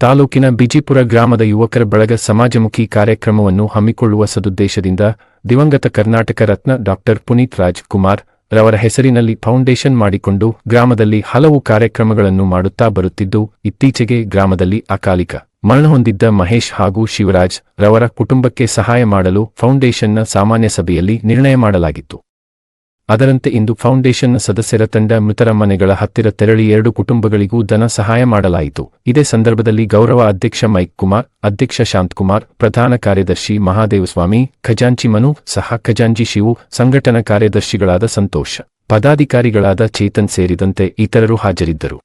ತಾಲೂಕಿನ ಬಿಜಿಪುರ ಗ್ರಾಮದ ಯುವಕರ ಬಳಗ ಸಮಾಜಮುಖಿ ಕಾರ್ಯಕ್ರಮವನ್ನು ಹಮ್ಮಿಕೊಳ್ಳುವ ಸದುದ್ದೇಶದಿಂದ ದಿವಂಗತ ಕರ್ನಾಟಕ ರತ್ನ ಡಾಕ್ಟರ್ ಪುನೀತ್ ರಾಜ್ ಕುಮಾರ್ ರವರ ಹೆಸರಿನಲ್ಲಿ ಫೌಂಡೇಶನ್ ಮಾಡಿಕೊಂಡು ಗ್ರಾಮದಲ್ಲಿ ಹಲವು ಕಾರ್ಯಕ್ರಮಗಳನ್ನು ಮಾಡುತ್ತಾ ಬರುತ್ತಿದ್ದು, ಇತ್ತೀಚೆಗೆ ಗ್ರಾಮದಲ್ಲಿ ಅಕಾಲಿಕ ಮರಣ ಹೊಂದಿದ್ದ ಮಹೇಶ್ ಹಾಗೂ ಶಿವರಾಜ್ ರವರ ಕುಟುಂಬಕ್ಕೆ ಸಹಾಯ ಮಾಡಲು ಫೌಂಡೇಶನ್ನ ಸಾಮಾನ್ಯ ಸಭೆಯಲ್ಲಿ ನಿರ್ಣಯ ಮಾಡಲಾಗಿತ್ತು. ಅದರಂತೆ ಇಂದು ಫೌಂಡೇಶನ್ನ ಸದಸ್ಯರ ತಂಡ ಮೃತರ ಮನೆಗಳ ಹತ್ತಿರ ತೆರಳಿ ಎರಡು ಕುಟುಂಬಗಳಿಗೂ ಧನ ಸಹಾಯ ಮಾಡಲಾಯಿತು. ಇದೇ ಸಂದರ್ಭದಲ್ಲಿ ಗೌರವ ಅಧ್ಯಕ್ಷ ಮೈಕ್ ಕುಮಾರ್, ಅಧ್ಯಕ್ಷ ಶಾಂತಕುಮಾರ್ ಪ್ರಧಾನ ಕಾರ್ಯದರ್ಶಿ ಮಹಾದೇವಸ್ವಾಮಿ, ಖಜಾಂಚಿ ಮನು ಸಹ ಖಜಾಂಜಿ ಶಿವು, ಸಂಘಟನಾ ಕಾರ್ಯದರ್ಶಿಗಳಾದ ಸಂತೋಷ್, ಪದಾಧಿಕಾರಿಗಳಾದ ಚೇತನ್ ಸೇರಿದಂತೆ ಇತರರು ಹಾಜರಿದ್ದರು.